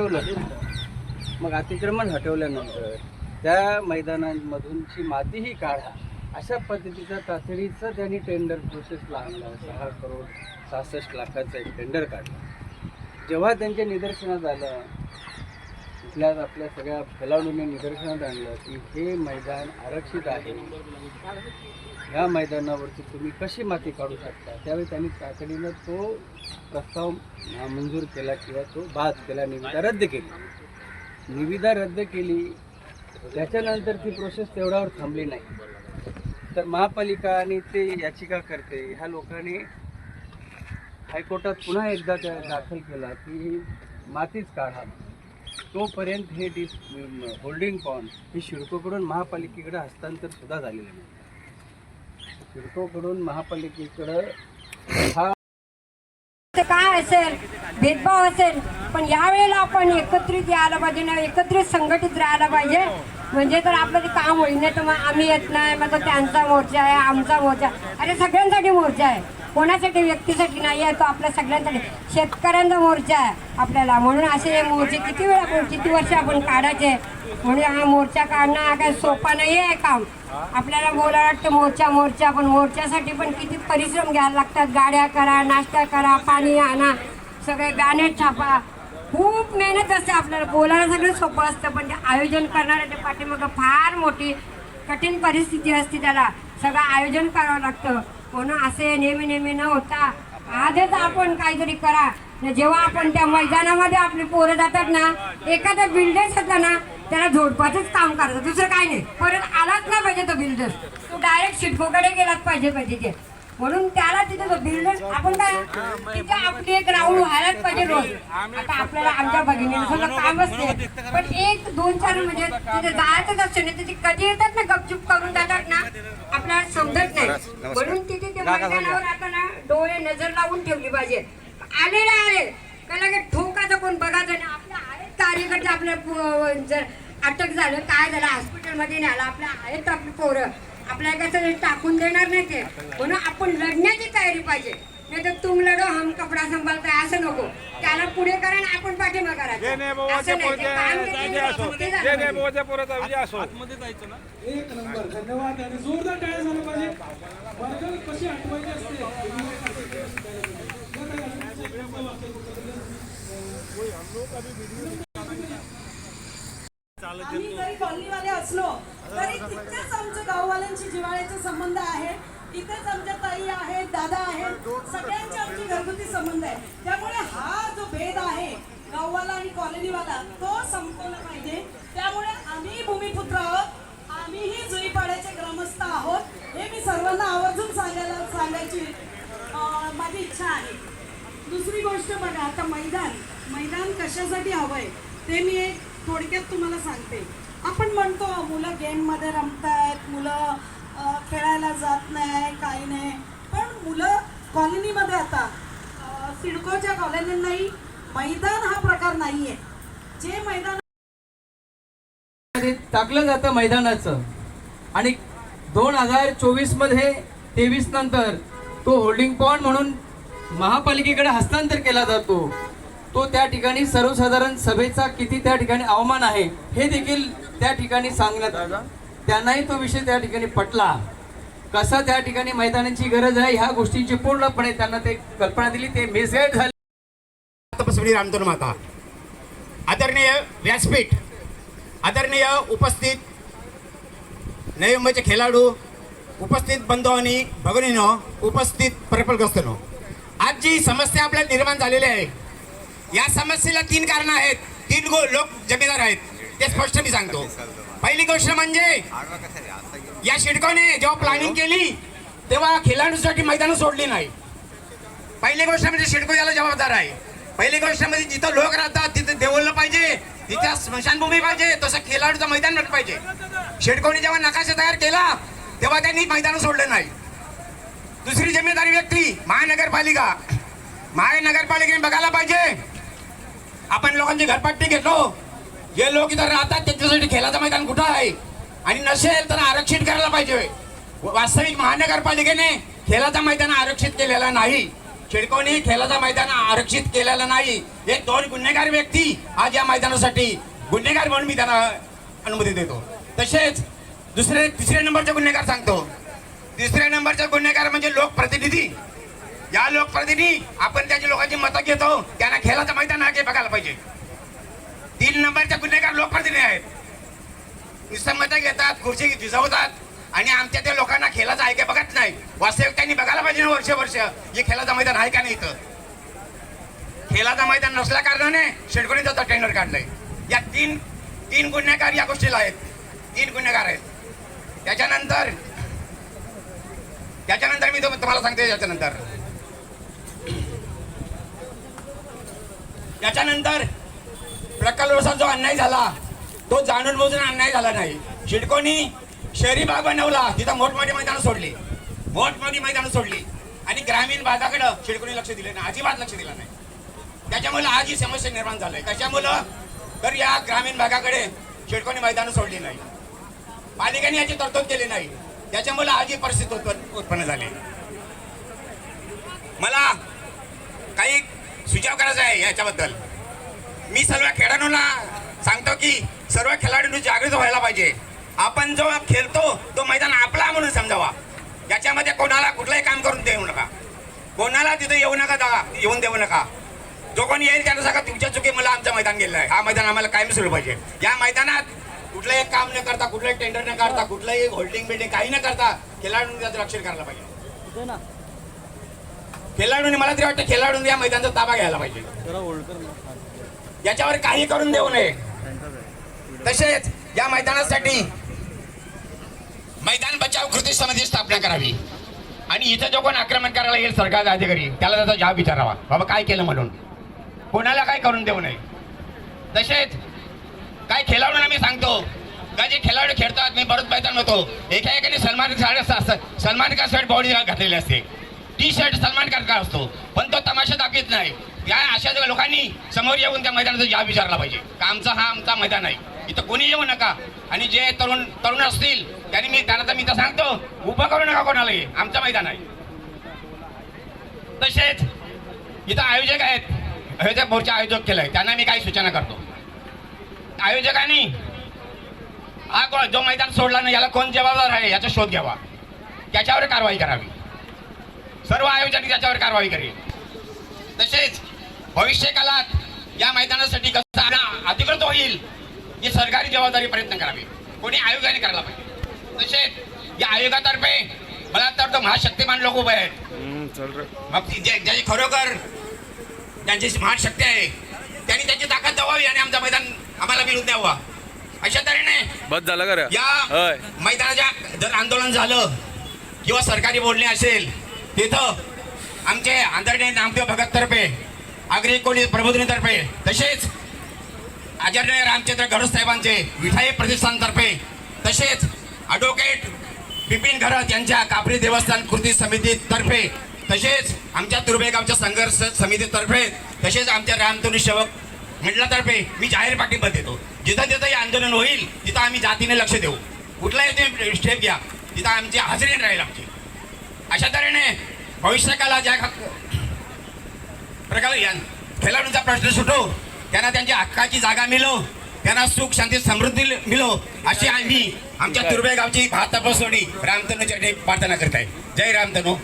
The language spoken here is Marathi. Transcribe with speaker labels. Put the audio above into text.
Speaker 1: हटवलं. मग अतिक्रमण हटवल्यानंतर त्या मैदानांमधूनची मातीही काढा. अशा पद्धतीचा तातडीचा त्यांनी टेंडर प्रोसेस लागला. सहा करोड सहासष्ट लाखाचं एक टेंडर काढला. जेव्हा त्यांच्या निदर्शनात आलं इथल्या आपल्या सगळ्या खेळाडूंनी निदर्शनात आणलं की हे मैदान आरक्षित आहे. या मैदानावरती तुम्ही कशी माती काढू शकता? त्यावेळी त्यांनी तातडीनं तो प्रस्ताव मंजूर केला किंवा तो बाद केला निविदा रद्द केली. निविदा रद्द केली त्याच्यानंतर ती प्रोसेस तेवढ्यावर थांबली नाही. तर महापालिका आणि ते याचिका करते ह्या लोकांनी हायकोर्टात पुन्हा एकदा त्या दाखल केला की मातीच काढा. तोपर्यंत हे डिस होल्डिंग पॉन्ड हे शिडकोकडून महापालिकेकडे हस्तांतर सुद्धा झालेलं नाही. शिडकोकडून महापालिकेकडं हा
Speaker 2: काय असेल? भेदभाव असेल. पण यावेळेला आपण एकत्रित यायला पाहिजे ना एकत्रित संघटित राहायला पाहिजे. म्हणजे तर आपलं ते काम होईल नाही तर मग आम्ही येत नाही. मग तो त्यांचा मोर्चा आहे आमचा मोर्चा आहे. अरे सगळ्यांसाठी मोर्चा आहे. कोणासाठी व्यक्तीसाठी नाही आहे तो आपल्या सगळ्यांसाठी. शेतकऱ्यांचा मोर्चा आहे आपल्याला. म्हणून असे हे मोर्चे किती वेळा आपण किती वर्ष आपण काढायचे? म्हणून हा मोर्चा काढणं हा काही सोपा नाही आहे काम. आपल्याला बोलायला वाटतं मोर्चा मोर्चा पण मोर्चासाठी पण किती परिश्रम घ्यायला लागतात. गाड्या करा नाश्ता करा पाणी आणा सगळे बॅनर छापा. खूप मेहनत असते आपल्याला. बोलायला सगळं सोपं असतं पण ते आयोजन करणाऱ्याच्या पाठीमागं फार मोठी कठीण परिस्थिती असते त्याला. सगळं आयोजन करावं लागतं. कोण असे नेहमी नेहमी न होता आधीच आपण काहीतरी करा. जेव्हा आपण त्या मैदानामध्ये आपली पोरं जातात ना एखादा बिल्डर्स होता ना त्याला झोडपाचंच काम करतात. दुसरं काय नाही. परत आलाच ना पाहिजे तो बिल्डर तो डायरेक्ट शिटकोकडे गेलाच पाहिजे पाहिजे ते. म्हणून त्याला तिथे बिल्डर आपण काय तिथे आपली एक राऊंड व्हायलाच पाहिजे रोज. आता आपल्याला आमच्या भगिनीला सगळं काम असते. पण एक दोन चार म्हणजे तिथे जायचंच असते ना तिथे कधी येतात ना गपचूप करून जातात ना आपल्याला समजत नाही. म्हणून तिथे ते मैदानावर आता ना डोळे नजर लावून ठेवली पाहिजे. आले ना आले का लगेच ठोकाचं कोण बघायचं नाही. आपल्या आहेत कार्यकर्ते आपल्या जर अटक झालं काय झालं हॉस्पिटलमध्ये न्यायला आपल्या आहेत आपली पोरं. आपल्याला कसं टाकून देणार नाही ते. म्हणून आपण लढण्याची तयारी पाहिजे. नाही तर तुम लढो हम कपडा संभालताय असं नको. त्याला पुढे करा आणि आपण पाठिंबा
Speaker 3: जे नाही
Speaker 2: करायचं
Speaker 4: एक नंबर धन्यवाद. आणि जोरदार टाळ्या झालं पाहिजे. वर्गल कशी आठवायची असते?
Speaker 5: आम्ही जरी कॉलनीवाले असलो तरी तिथेच आमच्या गाववाल्यांशी जिव्हाळ्याचे संबंध आहे. इथेच आमच्या ताई आहेत दादा आहेत. सगळ्यांचे आमचे घरगुती संबंध आहे. त्यामुळे हा जो भेद आहे गाववाला आणि कॉलनीवाला तो संपवला पाहिजे. त्यामुळे आम्ही भूमिपुत्र आहोत. आम्हीही जुईपाड्याचे ग्रामस्थ आहोत. हे मी सर्वांना आवर्जून सांगायला सांगायची माझी इच्छा आहे. दुसरी गोष्ट बघा आता मैदान. मैदान कशासाठी हवंय? ते मी एक थोडक्यात तुम्हाला सांगते. आपण म्हणतो मुलं गेममध्ये रमतायत मुलं खेळायला जात नाही काही नाही. पण मुलं कॉलनीमध्ये आता सिडकोच्या कॉलनींनाही मैदान हा प्रकार नाहीये. जे मैदान
Speaker 6: टाकलं जातं मैदानाचं. आणि दोन हजार चोवीसमध्ये तेवीस नंतर तो होल्डिंग पॉइंट म्हणून महापालिकेकडे हस्तांतर केला जातो. तो त्या ठिकाणी सर्वसाधारण सभेचा किती त्या ठिकाणी अवमान आहे हे देखील त्या ठिकाणी सांगण्यात आलं. त्यांनाही तो विषय त्या ठिकाणी पटला. कसा त्या ठिकाणी मैदानाची गरज आहे ह्या गोष्टींची पूर्णपणे त्यांना ते कल्पना दिली ते मेसेज झाले.
Speaker 7: तपस्वी रामतोर माता आदरणीय व्यासपीठ आदरणीय उपस्थित नवी मुंबईचे खेळाडू उपस्थित बंधू आणि भगिनीनो उपस्थित प्रकल्पग्रस्तनो आज जी समस्या आपल्याला निर्माण झालेली आहे या समस्येला तीन कारणं आहेत. तीन गो लोक जमीदार आहेत. ते स्पष्ट मी सांगतो. पहिली गोष्ट म्हणजे या शिडकोने जेव्हा प्लॅनिंग केली तेव्हा खेळाडूसाठी मैदानं सोडली नाही. पहिली गोष्ट म्हणजे शिडको याला जबाबदार आहे. पहिली गोष्ट म्हणजे जिथं लोक राहतात तिथं देवलं पाहिजे तिथं स्मशानभूमी पाहिजे तसं खेळाडूचं मैदान भेटलं पाहिजे. शिडकोने जेव्हा नकाशा तयार केला तेव्हा त्यांनी मैदान सोडलं नाही. दुसरी जिम्मेदारी व्यक्ती महानगरपालिका. महानगरपालिकेने बघायला पाहिजे आपण लोकांची घरपट्टी घेतो जे लोक इथं राहतात त्यांच्यासाठी खेळाचं मैदान कुठं आहे? आणि नसेल तर आरक्षित करायला पाहिजे. वास्तविक महानगरपालिकेने खेळाचं मैदान आरक्षित केलेला नाही. शिडकोनी खेळाचं मैदान आरक्षित केलेलं नाही. हे दोन गुन्हेगार व्यक्ती आज या मैदानासाठी गुन्हेगार म्हणून मी त्यांना अनुमती देतो. तसेच दुसरे तिसऱ्या नंबरचे गुन्हेगार सांगतो. तिसऱ्या नंबरचे गुन्हेगार म्हणजे लोकप्रतिनिधी. या लोकप्रतिनिधी आपण त्याची लोकांची मतं घेतो त्यांना खेळाचं मैदान आहे बघायला पाहिजे. तीन नंबरचे गुन्हेगार लोकप्रतिनिधी आहेत. नुसतं मतं घेतात खुर्ची झिजवतात आणि आमच्या त्या लोकांना खेळाचं आहे का बघत नाही. वास्तविक त्यांनी बघायला पाहिजे ना वर्ष वर्ष. हे खेळाचं मैदान आहे का नाही इथं? खेळाचं मैदान नसल्या कारणाने शेडकोणी त्याचा टेंडर काढलंय. या तीन तीन गुन्हेगार या गोष्टीला आहेत. तीन गुन्हेगार आहेत. त्याच्यानंतर त्याच्यानंतर मी तुम्हाला सांगते त्याच्यानंतर त्याच्यानंतर प्रकल्पाचा जो अन्याय झाला तो जाणून बुजून अन्याय झाला नाही. शिडकोनी शहरी भाग बनवला तिथं मोठमोठी मैदानं सोडली. मोठमोठी मैदानं सोडली. आणि ग्रामीण भागाकडं शिडकोनी लक्ष दिलं नाही अजिबात लक्ष दिलं नाही. त्याच्यामुळे आज ही समस्या निर्माण झाली कशामुळं तर या ग्रामीण भागाकडे शिडकोनी मैदानं सोडली नाही. पालिकेने याची तरतूद केली नाही. त्याच्यामुळे आज ही परिस्थिती उत्पन्न उत्पन्न झाली. मला काही सुचाव करायचा आहे याच्याबद्दल. मी सर्व खेळाडूंना सांगतो की सर्व खेळाडूंनी जागृत व्हायला पाहिजे. आपण जो खेळतो तो मैदान आपला म्हणून समजावा. याच्यामध्ये कोणाला कुठलंही काम करून देऊ नका. कोणाला तिथे येऊ नका दा येऊन देऊ नका. जो कोणी येईल त्याला सांगा तुमच्या चुकी मला आमचं मैदान गेलं आहे. हा मैदान आम्हाला कायम सुरू पाहिजे. या मैदानात कुठलंही काम न करता कुठलंही टेंडर न करता कुठलंही होल्डिंग बिल्डिंग काही न करता खेळाडूंनी त्याचं रक्षण करायला पाहिजे. खेळाडूंनी मला तरी वाटतं खेळाडूंनी या मैदानाचा ताबा घ्यायला पाहिजे. याच्यावर काही करून देऊ नये. तसेच या मैदानासाठी मैदान बचाव कृती समिती स्थापना करावी. आणि इथं जो कोण आक्रमण करायला येईल सरकार अधिकारी त्याला त्याचा जाब विचारावा. बाबा काय केलं म्हणून? कोणाला काय करून देऊ नये? तसेच काय खेळाडूंना मी सांगतो का जे खेळाडू खेळतात मी बरोच मैदान होतो. एका एकाने सलमान खान सलमान खान शर्ट बॉडी घातलेली असते. टी शर्ट सलमान खान का असतो? पण तो तमाशा दाखवत नाही. या अशा लोकांनी समोर येऊन त्या मैदानाचा जाब विचारला पाहिजे. का आमचा हा आमचा मैदान आहे? इथं कोणी येऊ नका. आणि जे तरुण तरुण असतील त्यांनी मी त्यांना तर मी तर सांगतो उभं करू नका कोणालाही. आमचं मैदान आहे. तसेच इथं आयोजक आहेत. आयोजक मोर्चा आयोजक केलाय. त्यांना मी काही सूचना करतो. आयोजकांनी हा जो मैदान सोडला नाही याला कोण जबाबदार आहे याचा शोध घ्यावा. त्याच्यावर कारवाई करावी. सर्व आयोजक त्याच्यावर कारवाई करेल. तसेच भविष्य काळात या मैदानासाठी कसं अधिकृत होईल ही सरकारी जबाबदारी प्रयत्न करावी. कोणी आयोगाने करायला पाहिजे. तसेच या आयोगातर्फे मला तर वाटतं महाशक्तिमान लोक उभे आहेत. मग ती जे- ज्याची खरोखर त्यांची महाशक्ती आहे त्यांनी त्याची ताकद दावावी आणि आमचं मैदान आम्हाला मिळून द्यावा. अशा तऱ्हेने
Speaker 3: बस झालं
Speaker 7: या मैदानाच्या जर आंदोलन झालं किंवा सरकारी बोलणे असेल तिथं आमचे आदरणीय नामदेव भगततर्फे आगरी कोळी प्रबोधिनीतर्फे तसेच आदरणीय रामचंद्र गरज साहेबांचे विठाई प्रतिष्ठानतर्फे तसेच ॲडव्होकेट बिपिन घरत यांच्या कापरी देवस्थान कृती समितीतर्फे तसेच आमच्या तुर्बेगावच्या संघर्ष समितीतर्फे तसेच आमच्या रामतोनी सेवक मंडळातर्फे मी जाहीर पाठिंबा देतो. जिथं जिथं हे आंदोलन होईल तिथं आम्ही जातीने लक्ष देऊ. कुठलाही ते स्टेप घ्या तिथं आमची हजेरी राहील आमची. अशा तऱ्हेने भविष्यकाला ज्या प्रकारे खेळाडूंचा प्रश्न सुटो त्यांना त्यांच्या हक्काची जागा मिळो त्यांना सुख शांती समृद्धी मिळो अशी आम्ही आमच्या तुर्बे गावची भात तपसोडी रामतनूच्या प्रार्थना करत आहे. जय रामतनू.